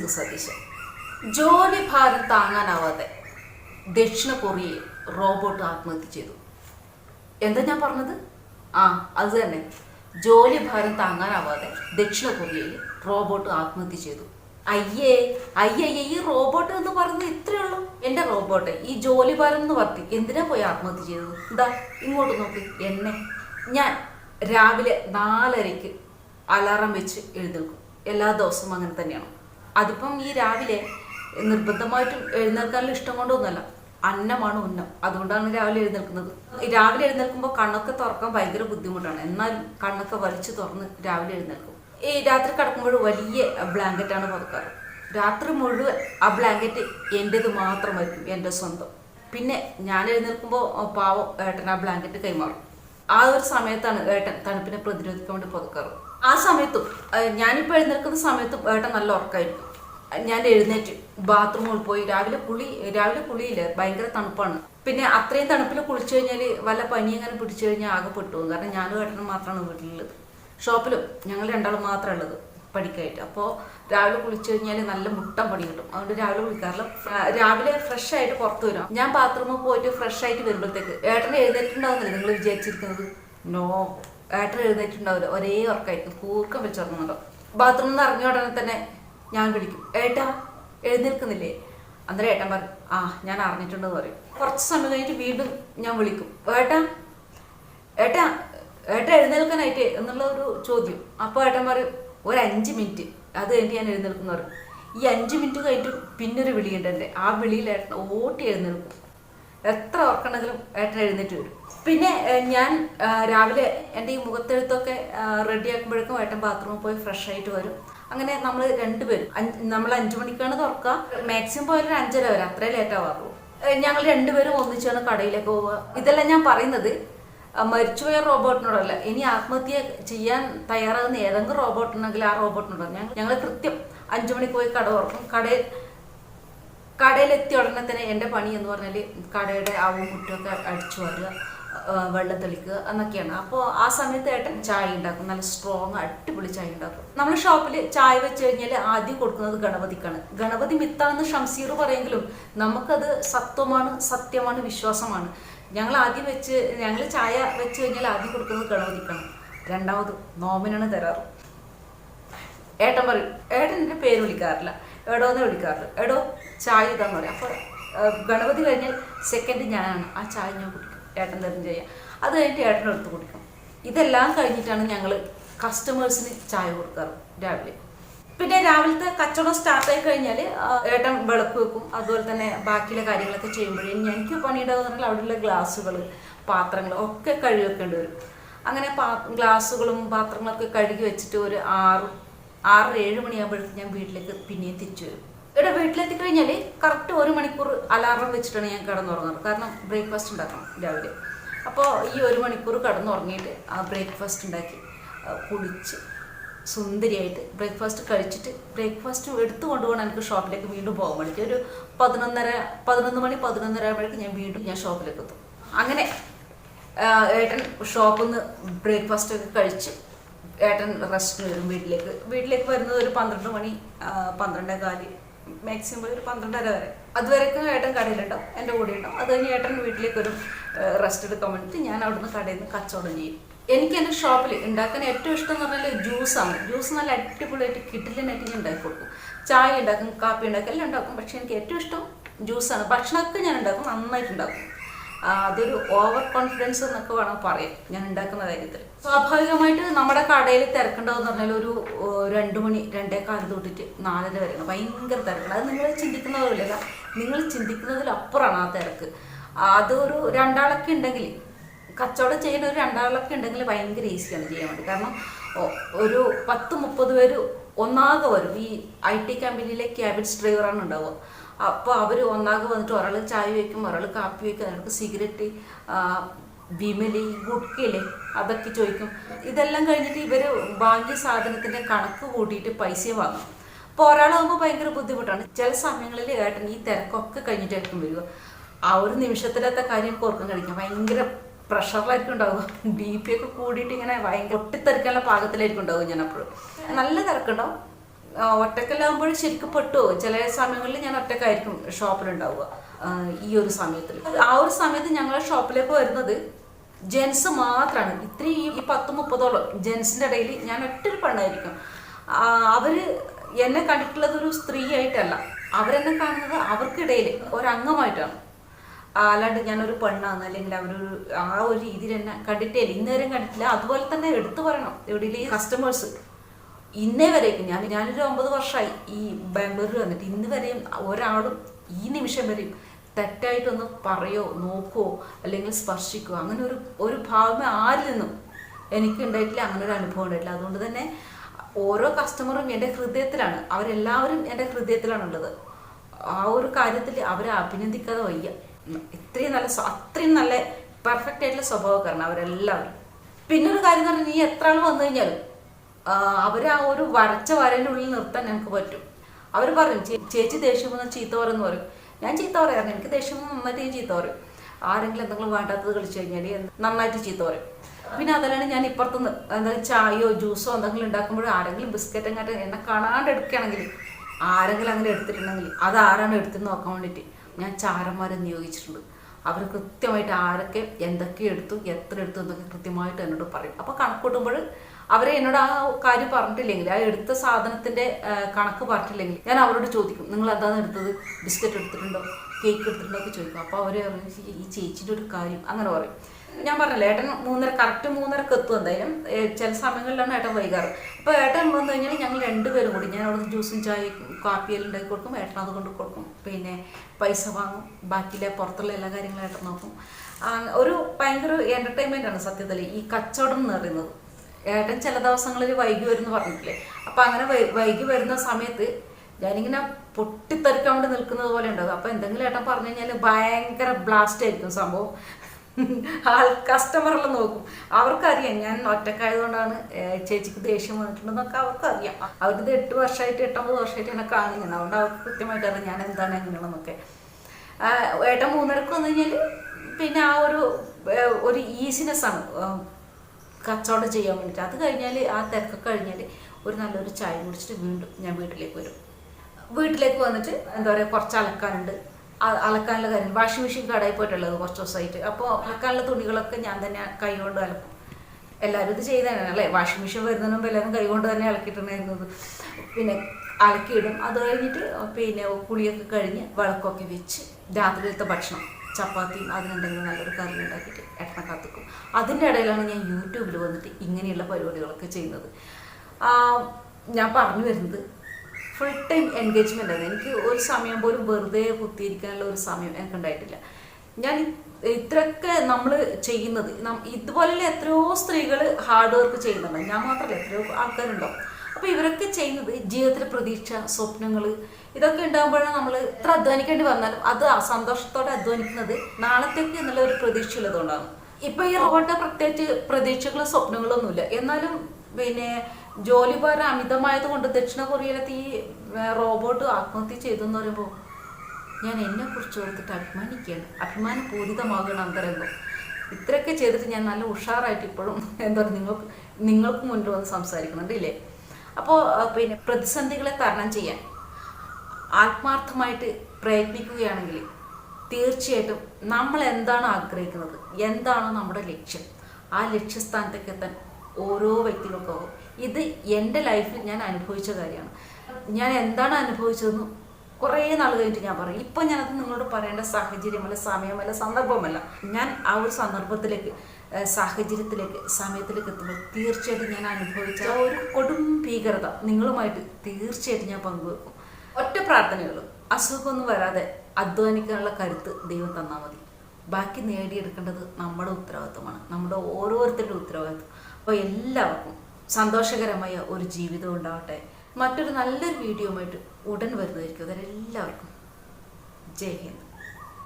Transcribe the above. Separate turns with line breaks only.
സിന്ധു സതീശൻ. ജോലി ഭാരം താങ്ങാനാവാതെ ദക്ഷിണ കൊറിയയിൽ റോബോട്ട് ആത്മഹത്യ ചെയ്തു. എന്താ ഞാൻ പറഞ്ഞത്? ആ അത് തന്നെ. ജോലി ഭാരം താങ്ങാനാവാതെ ദക്ഷിണ കൊറിയയിൽ റോബോട്ട് ആത്മഹത്യ ചെയ്തു. അയ്യേ അയ്യേ ഈ റോബോട്ട് എന്ന് പറയുന്നത് ഇത്രയേ ഉള്ളൂ എന്റെ റോബോട്ട് ഈ ജോലി ഭാരം എന്ന് പറഞ്ഞു എന്തിനാ പോയി ആത്മഹത്യ ചെയ്തത്? എന്താ ഇങ്ങോട്ട് നോക്ക്. എന്നെ ഞാൻ രാവിലെ നാലരയ്ക്ക് അലാറം വെച്ച് എഴുന്നേൽക്കും. എല്ലാ ദിവസവും അങ്ങനെ തന്നെയാണ്. അതിപ്പം ഈ രാവിലെ നിർബന്ധമായിട്ടും എഴുന്നേൽക്കാനുള്ള ഇഷ്ടം കൊണ്ടൊന്നുമല്ല. അന്നമാണ് ഉന്നം. അതുകൊണ്ടാണ് രാവിലെ എഴുന്നേൽക്കുന്നത്. രാവിലെ എഴുന്നേൽക്കുമ്പോൾ കണ്ണൊക്കെ തുറക്കാൻ ഭയങ്കര ബുദ്ധിമുട്ടാണ്. എന്നാലും കണ്ണൊക്കെ വലിച്ചു തുറന്ന് രാവിലെ എഴുന്നേൽക്കും. ഈ രാത്രി കിടക്കുമ്പോൾ വലിയ ബ്ലാങ്കറ്റാണ് പുറക്കാറ് രാത്രി മുഴുവൻ ആ ബ്ലാങ്കറ്റ് എന്റേത് മാത്രമായിരിക്കും എന്റെ സ്വന്തം. പിന്നെ ഞാൻ എഴുന്നേൽക്കുമ്പോൾ പാവം ഏട്ടൻ ആ ബ്ലാങ്കറ്റ് കൈമാറും. ആ ഒരു സമയത്താണ് ഏട്ടൻ തണുപ്പിനെ പ്രതിരോധിക്കാൻ വേണ്ടി പുതുക്കാറ്. ആ സമയത്തും ഞാനിപ്പോൾ എഴുന്നേൽക്കുന്ന സമയത്തും ഏട്ടൻ നല്ല ഉറക്കമായിരിക്കും ഞാൻ എഴുന്നേറ്റ് ബാത്റൂമിൽ പോയി രാവിലെ കുളി രാവിലെ കുളിയില്ല? ഭയങ്കര തണുപ്പാണ്. പിന്നെ അത്രയും തണുപ്പിൽ കുളിച്ചു കഴിഞ്ഞാൽ വല്ല പനി അങ്ങനെ പിടിച്ചു കഴിഞ്ഞാൽ ആകെ പെട്ടു. കാരണം ഞാനും ഏട്ടനും മാത്രമാണ് വീട്ടിലുള്ളത്. ഷോപ്പിലും ഞങ്ങൾ രണ്ടാളും മാത്രമേ ഉള്ളത്. പഠിക്കായിട്ട്. അപ്പോൾ രാവിലെ കുളിച്ചു കഴിഞ്ഞാൽ നല്ല മുട്ടം പണി കിട്ടും. അതുകൊണ്ട് രാവിലെ കുളിക്കാറില്ല. രാവിലെ ഫ്രഷ് ആയിട്ട് പുറത്ത് വരും. ഞാൻ ബാത്റൂമിൽ പോയിട്ട് ഫ്രഷ് ആയിട്ട് വരുമ്പോഴത്തേക്ക് ഏട്ടൻ എഴുന്നേറ്റുണ്ടാവുന്നില്ല നിങ്ങൾ വിചാരിച്ചിരിക്കുന്നത്? നോ ഏട്ടൻ എഴുന്നേറ്റുണ്ടാവില്ല ഒരേ ഉറക്കായിരിക്കും. കൂർക്കം വെച്ചുറങ്ങുന്നുണ്ടാവും ബാത്റൂമിൽ നിന്ന് ഇറങ്ങിയ ഉടനെ തന്നെ ഞാൻ വിളിക്കും ഏട്ടാ എഴുന്നേൽക്കുന്നില്ലേ? അന്നേരം ഏട്ടൻ പറയും ആ ഞാൻ അറിഞ്ഞിട്ടുണ്ടെന്ന് പറയും. കുറച്ച് സമയം കഴിഞ്ഞിട്ട് വീണ്ടും ഞാൻ വിളിക്കും. ഏട്ടാ ഏട്ടാ ഏട്ട എഴുന്നേൽക്കാനായിട്ട്? എന്നുള്ള ഒരു ചോദ്യം. അപ്പോൾ ഏട്ടൻ പറയും ഒരു അഞ്ച് മിനിറ്റ്. അത് കഴിഞ്ഞ് ഞാൻ എഴുന്നേൽക്കുന്നവർ ഈ അഞ്ച് മിനിറ്റ് കഴിഞ്ഞിട്ട് പിന്നൊരു വിളിയുണ്ടല്ലേ ആ വിളിയിൽ ഏട്ടൻ ഓട്ടി എഴുന്നേൽക്കും. എത്ര ഓർക്കണമെങ്കിലും ഏട്ടൻ എഴുന്നേറ്റ് വരും. പിന്നെ ഞാൻ രാവിലെ എന്റെ ഈ മുഖത്തെഴുത്തൊക്കെ റെഡി ആക്കുമ്പോഴേക്കും ഏട്ടൻ ബാത്റൂമിൽ പോയി ഫ്രഷ് ആയിട്ട് വരും. അങ്ങനെ നമ്മൾ രണ്ടുപേരും നമ്മൾ അഞ്ചു മണിക്കാണ് തുറക്കുക മാക്സിമം ഒരു അഞ്ചര വരെ അത്രേ ലേറ്റ് ആവാറുള്ളൂ. ഞങ്ങൾ രണ്ടുപേരും ഒന്നിച്ചാണ് കടയിലേക്ക് പോവുക. ഇതെല്ലാം ഞാൻ പറയുന്നത് മരിച്ചുപോയ റോബോട്ടിനോടല്ല. ഇനി ആത്മഹത്യ ചെയ്യാൻ തയ്യാറാകുന്ന ഏതെങ്കിലും റോബോട്ടുണ്ടെങ്കിൽ ആ റോബോട്ടിനോട് ഞങ്ങൾ ഞങ്ങൾ കൃത്യം അഞ്ചു മണിക്ക് പോയി കട തുറക്കും. കടയിൽ കടയിലെത്തിയ ഉടനെ തന്നെ എന്റെ പണി എന്ന് പറഞ്ഞാൽ കടയുടെ ആവും മുറ്റമൊക്കെ അടിച്ചു വരിക വെള്ളം തെളിക്കുക എന്നൊക്കെയാണ്. അപ്പോൾ ആ സമയത്ത് ഏട്ടൻ ചായ ഉണ്ടാക്കും. നല്ല സ്ട്രോങ് അടിപൊളി ചായ ഉണ്ടാക്കും. നമ്മൾ ഷോപ്പിൽ ചായ വെച്ച് കഴിഞ്ഞാൽ ആദ്യം കൊടുക്കുന്നത് ഗണപതിക്കാണ്. ഗണപതി മിത്താണെന്ന് ഷംസീർ പറയെങ്കിലും നമുക്കത് സത്വമാണ് സത്യമാണ് വിശ്വാസമാണ്. ഞങ്ങൾ ആദ്യം വെച്ച് ഞങ്ങൾ ചായ വെച്ച് കഴിഞ്ഞാൽ ആദ്യം കൊടുക്കുന്നത് ഗണപതിക്കാണ്. രണ്ടാമത് നോമിനാണ് തരാറ്. ഏട്ടൻ പറയും ഏട്ടൻ എന്റെ പേര് വിളിക്കാറില്ല. എടോന്ന് വിളിക്കാറില്ല. എടോ ചായ ഇതാന്ന് പറയും. അപ്പോൾ ഗണപതി കഴിഞ്ഞാൽ സെക്കൻഡ് ഞാനാണ്. ആ ചായ ഞാൻ കുടിക്കും. ഏട്ടൻ തരും ചെയ്യാം. അത് കഴിഞ്ഞിട്ട് ഏട്ടൻ എടുത്ത് കുടിക്കും. ഇതെല്ലാം കഴിഞ്ഞിട്ടാണ് ഞങ്ങൾ കസ്റ്റമേഴ്സിന് ചായ കൊടുക്കാറ് രാവിലെ. പിന്നെ രാവിലത്തെ കച്ചവടം സ്റ്റാർട്ട് ആയി കഴിഞ്ഞാൽ ഏട്ടൻ വിളക്ക് വെക്കും. അതുപോലെ തന്നെ ബാക്കിയുള്ള കാര്യങ്ങളൊക്കെ ചെയ്യുമ്പോഴേ എനിക്ക് പണിയുടെ പറഞ്ഞാൽ അവിടെയുള്ള ഗ്ലാസ്സുകൾ പാത്രങ്ങൾ ഒക്കെ കഴുകി വെക്കേണ്ടി വരും. അങ്ങനെ പാ ഗ്ലാസ്സുകളും പാത്രങ്ങളൊക്കെ കഴുകി വെച്ചിട്ട് ഒരു ആറ് ആറ് ഏഴ് മണിയാകുമ്പോഴേക്കും ഞാൻ വീട്ടിലേക്ക് പിന്നെയും തിരിച്ചു വരും. ഇവിടെ വീട്ടിലെത്തി കഴിഞ്ഞാൽ കറക്റ്റ് ഒരു മണിക്കൂർ അലാറം വെച്ചിട്ടാണ് ഞാൻ കിടന്നുറങ്ങുന്നത്. കാരണം ബ്രേക്ക്ഫാസ്റ്റ് ഉണ്ടാക്കണം രാവിലെ. അപ്പോൾ ഈ ഒരു മണിക്കൂർ കിടന്നുറങ്ങിയിട്ട് ആ ബ്രേക്ക്ഫാസ്റ്റ് ഉണ്ടാക്കി കുളിച്ച് സുന്ദരിയായിട്ട് ബ്രേക്ക്ഫാസ്റ്റ് കഴിച്ചിട്ട് ബ്രേക്ക്ഫാസ്റ്റ് എടുത്തു കൊണ്ടുപോകണം എനിക്ക് ഷോപ്പിലേക്ക് വീണ്ടും പോകാൻ വേണ്ടിയിട്ട് ഒരു പതിനൊന്നര പതിനൊന്ന് മണി പതിനൊന്നര ആകുമ്പോഴേക്ക് ഞാൻ വീണ്ടും ഞാൻ ഷോപ്പിലേക്ക് എത്തും. അങ്ങനെ ഏട്ടൻ ഷോപ്പിൽ നിന്ന് ബ്രേക്ക്ഫാസ്റ്റ് ഒക്കെ കഴിച്ച് ഏട്ടൻ റെസ്റ്റിന് വരും വീട്ടിലേക്ക് വീട്ടിലേക്ക് വരുന്നത് ഒരു പന്ത്രണ്ട് മണി പന്ത്രണ്ടേ കാൽ മാക്സിമം ഒരു പന്ത്രണ്ടര വരെ. അതുവരെയൊക്കെ ഏട്ടൻ കടയിലുണ്ടാവും എന്റെ കൂടെ ഉണ്ടാവും അത് കഴിഞ്ഞ് ഏട്ടൻ വീട്ടിലേക്ക് ഒരു റെസ്റ്റ് എടുക്കാൻ വേണ്ടിയിട്ട് ഞാൻ അവിടുന്ന് കടയിൽ നിന്ന് കച്ചവടം ചെയ്യും. എനിക്ക് എന്റെ ഷോപ്പിൽ ഉണ്ടാക്കാൻ ഏറ്റവും ഇഷ്ടം എന്ന് പറഞ്ഞാൽ ജ്യൂസാണ് ജ്യൂസ് നല്ല അടിപൊളിയായിട്ട് കിട്ടിലിനായിട്ട് ഞാൻ ഉണ്ടാക്കി കൊടുക്കും. ചായ ഉണ്ടാക്കും കാപ്പി ഉണ്ടാക്കും എല്ലാം ഉണ്ടാക്കും പക്ഷേ എനിക്ക് ഏറ്റവും ഇഷ്ടം ജ്യൂസാണ് ഭക്ഷണമൊക്കെ ഞാൻ ഉണ്ടാക്കും നന്നായിട്ട് ഉണ്ടാക്കും അതൊരു ഓവർ കോൺഫിഡൻസ് എന്നൊക്കെ വേണം പറയാം ഞാൻ ഉണ്ടാക്കുന്ന കാര്യത്തിൽ സ്വാഭാവികമായിട്ട് നമ്മുടെ കടയിൽ തിരക്കേണ്ടതെന്ന് പറഞ്ഞാൽ ഒരു രണ്ട് മണി രണ്ടേ കാൽ തൊട്ടിട്ട് നാലര വരെയാണ്. ഭയങ്കര തിരക്കാണ് അത് നിങ്ങൾ ചിന്തിക്കുന്ന നിങ്ങൾ ചിന്തിക്കുന്നതിലപ്പുറമാണ് ആ തിരക്ക്. അതൊരു രണ്ടാളൊക്കെ ഉണ്ടെങ്കിൽ കച്ചവടം ചെയ്യുന്ന ഒരു രണ്ടാളൊക്കെ ഉണ്ടെങ്കിൽ ഭയങ്കര ഈസിയാണ് ചെയ്യാൻ വേണ്ടി. കാരണം ഒരു പത്ത് മുപ്പത് പേര് ഒന്നാകെ വരും. ഈ ഐ ടി കമ്പനിയിലെ ക്യാബിൻസ് ഡ്രൈവറാണ് ഉണ്ടാവുക. അപ്പോൾ അവർ ഒന്നാകെ വന്നിട്ട് ഒരാൾ ചായ വയ്ക്കും ഒരാൾ കാപ്പി വയ്ക്കും അതിനൊക്കെ സിഗരറ്റ് വിമലി ഗുഡ്കില്ലേ അതൊക്കെ ചോദിക്കും. ഇതെല്ലാം കഴിഞ്ഞിട്ട് ഇവർ വാങ്ങിയ സാധനത്തിന്റെ കണക്ക് കൂട്ടിയിട്ട് പൈസ വാങ്ങും. അപ്പോൾ ഒരാളാകുമ്പോൾ ഭയങ്കര ബുദ്ധിമുട്ടാണ്. ചില സമയങ്ങളിൽ ഏട്ടൻ ഈ തിരക്കൊക്കെ കഴിഞ്ഞിട്ടായിരിക്കും വരിക. ആ ഒരു നിമിഷത്തിലത്തെ കാര്യം ഓർക്കാൻ കഴിക്കാം ഭയങ്കര പ്രഷറിലായിരിക്കും ഉണ്ടാവുക. ബി പി ഒക്കെ കൂടിയിട്ട് ഇങ്ങനെ ഭയങ്കര ഒട്ടിത്തെറിക്കാനുള്ള പാകത്തിലായിരിക്കും ഉണ്ടാവും ഞാൻ അപ്പോഴും നല്ല തിരക്കുണ്ടാവും. ഒറ്റക്കല്ലാകുമ്പോൾ ശരിക്കും പെട്ടു? ചില സമയങ്ങളിൽ ഞാൻ ഒറ്റക്കായിരിക്കും ഷോപ്പിലുണ്ടാവുക. ഈ ഒരു സമയത്തിൽ. ആ ഒരു സമയത്ത് ഞങ്ങളെ ഷോപ്പിലേക്ക് വരുന്നത് ജെൻസ് മാത്രമാണ് ഇത്രയും ഈ പത്ത് മുപ്പതോളം ജെൻസിന്റെ ഇടയിൽ ഞാൻ ഒറ്റൊരു പെണ്ണായിരിക്കും. അവർ എന്നെ കണ്ടിട്ടുള്ളത് ഒരു സ്ത്രീ ആയിട്ടല്ല അവരെന്നെ കാണുന്നത് അവർക്കിടയിൽ ഒരംഗമായിട്ടാണ് അല്ലാണ്ട് ഞാനൊരു പെണ്ണാന്ന് അല്ലെങ്കിൽ അവരൊരു ആ ഒരു രീതിയിൽ തന്നെ കണ്ടിട്ടേ ഇന്നേരം കണ്ടിട്ടില്ല. അതുപോലെ തന്നെ എടുത്തു പറയണം ഈ കസ്റ്റമേഴ്സ് ഇന്നേ വരെയൊക്കെ ഞാൻ ഞാനൊരു ഒമ്പത് വർഷമായി ഈ ബാംഗ്ലൂരിൽ വന്നിട്ട്. ഇന്ന് വരെയും ഒരാളും ഈ നിമിഷം വരെയും തെറ്റായിട്ടൊന്ന് പറയോ നോക്കോ അല്ലെങ്കിൽ സ്പർശിക്കോ അങ്ങനെ ഒരു ഒരു ഭാവമേ ആരിൽ നിന്നും എനിക്ക് ഉണ്ടായിട്ടില്ല. അങ്ങനെ ഒരു അനുഭവം ഉണ്ടായിട്ടില്ല. അതുകൊണ്ട് തന്നെ ഓരോ കസ്റ്റമറും എന്റെ ഹൃദയത്തിലാണ്. അവരെല്ലാവരും എന്റെ ഹൃദയത്തിലാണുള്ളത്. ആ ഒരു കാര്യത്തിൽ അവരെ അഭിനന്ദിക്കാതെ വയ്യ. ഇത്രയും നല്ല അത്രയും നല്ല പെർഫെക്റ്റ് ആയിട്ടുള്ള സ്വഭാവക്കാരാണ് അവരെല്ലാവരും. പിന്നെ ഒരു കാര്യം എന്ന് പറഞ്ഞാൽ നീ എത്ര ആൾ വന്നു കഴിഞ്ഞാലും അവർ ആ ഒരു വരച്ച വരന്റെ നിർത്താൻ ഞങ്ങൾക്ക് പറ്റും. അവർ പറയും ചേച്ചി ദേഷ്യം വന്ന് ചീത്ത പറയുന്നു പറയും. ഞാൻ ചീത്ത പറയാറുണ്ട് എനിക്ക് ദേഷ്യം നന്നായിട്ട് ഞാൻ ചീത്ത പറയും. ആരെങ്കിലും എന്തെങ്കിലും വേണ്ടാത്തത് കളിച്ചു കഴിഞ്ഞാൽ നന്നായിട്ട് ചീത്ത പറയും. പിന്നെ അതല്ലാണ്ട് ഞാൻ ഇപ്പുറത്തുനിന്ന് എന്തെങ്കിലും ചായയോ ജ്യൂസോ എന്തെങ്കിലും ഉണ്ടാക്കുമ്പോൾ ആരെങ്കിലും ബിസ്ക്കറ്റ് എങ്ങാട്ട് എന്നെ കാണാണ്ട് എടുക്കുകയാണെങ്കിൽ ആരെങ്കിലും അങ്ങനെ എടുത്തിട്ടുണ്ടെങ്കിൽ അത് ആരാണ് നോക്കാൻ വേണ്ടിയിട്ട്. ഞാൻ ചാരന്മാരെ നിയോഗിച്ചിട്ടുണ്ട്. അവർ കൃത്യമായിട്ട് ആരൊക്കെ എന്തൊക്കെ എടുത്തു എത്ര എടുത്തു എന്നൊക്കെ കൃത്യമായിട്ട് എന്നോട് പറയും. അപ്പോൾ കണക്കൂട്ടുമ്പോൾ അവരെ എന്നോട് ആ കാര്യം പറഞ്ഞിട്ടില്ലെങ്കിൽ ആ എടുത്ത സാധനത്തിന്റെ കണക്ക് പറഞ്ഞിട്ടില്ലെങ്കിൽ ഞാൻ അവരോട് ചോദിക്കും നിങ്ങൾ എന്താണ് എടുത്തത്? ബിസ്ക്കറ്റ് എടുത്തിട്ടുണ്ടോ? കേക്ക് എടുത്തിട്ടുണ്ടോ? ഒക്കെ ചോദിക്കും. അപ്പോൾ അവർ ഈ ചേച്ചിന്റെ ഒരു കാര്യം അങ്ങനെ പറയും. ഞാൻ പറഞ്ഞില്ല ഏട്ടൻ മൂന്നര കറക്റ്റ് മൂന്നരക്ക് എത്തും എന്തായാലും. ചില സമയങ്ങളിലാണ് ഏട്ടൻ വൈകാറ്. അപ്പോൾ ഏട്ടൻ വന്നു കഴിഞ്ഞാൽ ഞങ്ങൾ രണ്ടുപേരും കൂടി ഞാൻ അവിടുന്ന് ജ്യൂസും ചായയും കാപ്പിയെല്ലാം ഉണ്ടാക്കി കൊടുക്കും ഏട്ടൻ കൊണ്ട് കൊടുക്കും. പിന്നെ പൈസ വാങ്ങും. ബാക്കിയിലെ പുറത്തുള്ള എല്ലാ കാര്യങ്ങളും ഏട്ടൻ നോക്കും. ഒരു ഭയങ്കര എന്റർടൈൻമെന്റ് ആണ് സത്യത്തിൽ ഈ കച്ചവടം എന്ന് പറയുന്നത്. ഏട്ടൻ ചില ദിവസങ്ങളിൽ വൈകി വരുമെന്ന് പറഞ്ഞിട്ടില്ലേ? അപ്പം അങ്ങനെ വൈകി വരുന്ന സമയത്ത് ഞാനിങ്ങനെ പൊട്ടിത്തെറിക്കാൻ വേണ്ടി നിൽക്കുന്നത് പോലെ ഉണ്ടാകും അപ്പം എന്തെങ്കിലും ഏട്ടൻ പറഞ്ഞു കഴിഞ്ഞാൽ ഭയങ്കര ബ്ലാസ്റ്റ് ആയിരിക്കും സംഭവം. ആൾ കസ്റ്റമറെല്ലാം നോക്കും. അവർക്കറിയാം ഞാൻ ഒറ്റക്കായതുകൊണ്ടാണ് ചേച്ചിക്ക് ദേഷ്യം വന്നിട്ടുണ്ടെന്നൊക്കെ അവർക്കറിയാം. അവരിത് എട്ട് വർഷമായിട്ട് എട്ടൊമ്പത് വർഷമായിട്ട് എന്നെ കാണുന്നുണ്ട് അതുകൊണ്ട് അവർക്ക് കൃത്യമായിട്ട് അറിയാം ഞാൻ എന്താണ് എങ്ങനെയാണെന്നൊക്കെ. ഏട്ടൻ മൂന്നരക്ക് വന്നു കഴിഞ്ഞാൽ പിന്നെ ആ ഒരു ഒരു ഈസിനെസ് ആണ് കച്ചവടം ചെയ്യാൻ വേണ്ടിയിട്ട്. അത് കഴിഞ്ഞാൽ ആ തിരക്കൊക്കെ കഴിഞ്ഞാൽ ഒരു നല്ലൊരു ചായ കുടിച്ചിട്ട് വീണ്ടും ഞാൻ വീട്ടിലേക്ക് വരും. വീട്ടിലേക്ക് വന്നിട്ട് എന്താ പറയുക കുറച്ച് അലക്കാനുണ്ട്. അലക്കാനുള്ള കാര്യം. വാഷിംഗ് മെഷീൻ കടയിൽ പോയിട്ടുള്ളത് കുറച്ച് ദിവസമായിട്ട്. അപ്പോൾ അലക്കാനുള്ള തുണികളൊക്കെ ഞാൻ തന്നെ കൈകൊണ്ട് അലക്കും. എല്ലാവരും ഇത് ചെയ്തതാണ് അല്ലേ? വാഷിംഗ് മെഷീൻ വരുന്നതിന് മുമ്പ് എല്ലാവരും കൈകൊണ്ട് തന്നെ അലക്കിയിട്ടുണ്ടായിരുന്നത് പിന്നെ അലക്കിയിടും. അത് കഴിഞ്ഞിട്ട് പിന്നെ കുളിയൊക്കെ കഴിഞ്ഞ് വിളക്കൊക്കെ വെച്ച് രാത്രിയിലത്തെ ഭക്ഷണം ചപ്പാത്തിയും അതിനെന്തെങ്കിലും നല്ലൊരു കറി ഉണ്ടാക്കിയിട്ട് എണ്ണ കത്തിക്കും. അതിന്റെ ഇടയിലാണ് ഞാൻ യൂട്യൂബിൽ വന്നിട്ട് ഇങ്ങനെയുള്ള പരിപാടികളൊക്കെ ചെയ്യുന്നത്. ഞാൻ പറഞ്ഞു വരുന്നത് ഫുൾ ടൈം എൻഗേജ്മെന്റ് ആയിരുന്നു. എനിക്ക് ഒരു സമയം പോലും വെറുതെ കുത്തിയിരിക്കാനുള്ള ഒരു സമയം എനിക്ക് ഉണ്ടായിട്ടില്ല. ഞാൻ ഇത്രയൊക്കെ നമ്മൾ ചെയ്യുന്നത് ഇതുപോലെയുള്ള എത്രയോ സ്ത്രീകൾ ഹാർഡ് വർക്ക് ചെയ്യുന്നുണ്ട്. ഞാൻ മാത്രമല്ല എത്രയോ ആൾക്കാരുണ്ടാവും അപ്പോൾ ഇവരൊക്കെ ചെയ്യുന്നത് ജീവിതത്തിലെ പ്രതീക്ഷ സ്വപ്നങ്ങൾ ഇതൊക്കെ ഉണ്ടാകുമ്പോഴാണ് നമ്മൾ എത്ര അധ്വാനിക്കേണ്ടി വന്നാലും അത് സന്തോഷത്തോടെ അധ്വാനിക്കുന്നത് നാളത്തേക്ക് എന്നുള്ള ഒരു പ്രതീക്ഷ ഉള്ളതുകൊണ്ടാണ്. ഇപ്പൊ ഈ റോബോട്ട് പ്രത്യേകിച്ച് പ്രതീക്ഷകളും സ്വപ്നങ്ങളൊന്നുമില്ല. എന്നാലും പിന്നെ ജോലി ഭാരം അമിതമായത് കൊണ്ട് ദക്ഷിണ കൊറിയയിലത്തെ ഈ റോബോട്ട് ആത്മഹത്യ ചെയ്തു എന്ന് പറയുമ്പോൾ ഞാൻ എന്നെ കുറിച്ച് ഓർത്തിട്ട് അഭിമാനിക്കുകയാണ്. അഭിമാനപൂരിതമാകുകയാണ് അന്തരംഗം. ഇത്രയൊക്കെ ചെയ്തിട്ട് ഞാൻ നല്ല ഉഷാറായിട്ട് ഇപ്പോഴും എന്താ പറയുക നിങ്ങൾക്ക് നിങ്ങൾക്ക് മുന്നിൽ വന്ന് സംസാരിക്കുന്നുണ്ട് ഇല്ലേ? അപ്പോൾ പിന്നെ പ്രതിസന്ധികളെ തരണം ചെയ്യാൻ ആത്മാർത്ഥമായിട്ട് പ്രയത്നിക്കുകയാണെങ്കിൽ തീർച്ചയായിട്ടും നമ്മൾ എന്താണ് ആഗ്രഹിക്കുന്നത്? എന്താണ് നമ്മുടെ ലക്ഷ്യം? ആ ലക്ഷ്യസ്ഥാനത്തേക്ക് എത്താൻ ഓരോ വ്യക്തികൾക്കും ഇത് എന്റെ ലൈഫിൽ ഞാൻ അനുഭവിച്ച കാര്യമാണ്. ഞാൻ എന്താണ് അനുഭവിച്ചതെന്ന് കുറേ നാൾ കഴിഞ്ഞിട്ട് ഞാൻ പറയും. ഇപ്പം ഞാനത് നിങ്ങളോട് പറയേണ്ട സാഹചര്യമല്ല സമയമല്ല സന്ദർഭമല്ല. ഞാൻ ആ ഒരു സന്ദർഭത്തിലേക്ക് സാഹചര്യത്തിലേക്ക് സമയത്തിലേക്ക് എത്തുമ്പോൾ തീർച്ചയായിട്ടും ഞാൻ അനുഭവിച്ച ഒരു കൊടും ഭീകരത നിങ്ങളുമായിട്ട് തീർച്ചയായിട്ടും ഞാൻ പങ്കുവെക്കും. ഒറ്റ പ്രാർത്ഥനകളും അസുഖമൊന്നും വരാതെ അധ്വാനിക്കാനുള്ള കരുത്ത് ദൈവം തന്നാൽ മതി. ബാക്കി നേടിയെടുക്കേണ്ടത് നമ്മുടെ ഉത്തരവാദിത്വമാണ്. നമ്മുടെ ഓരോരുത്തരുടെ ഉത്തരവാദിത്വം. അപ്പോൾ എല്ലാവർക്കും സന്തോഷകരമായ ഒരു ജീവിതം ഉണ്ടാവട്ടെ. മറ്റൊരു നല്ലൊരു വീഡിയോ ആയിട്ട് ഉടൻ വരുന്നതായിരിക്കും. അതെല്ലാവർക്കും ജയ് ഹിന്ദ്.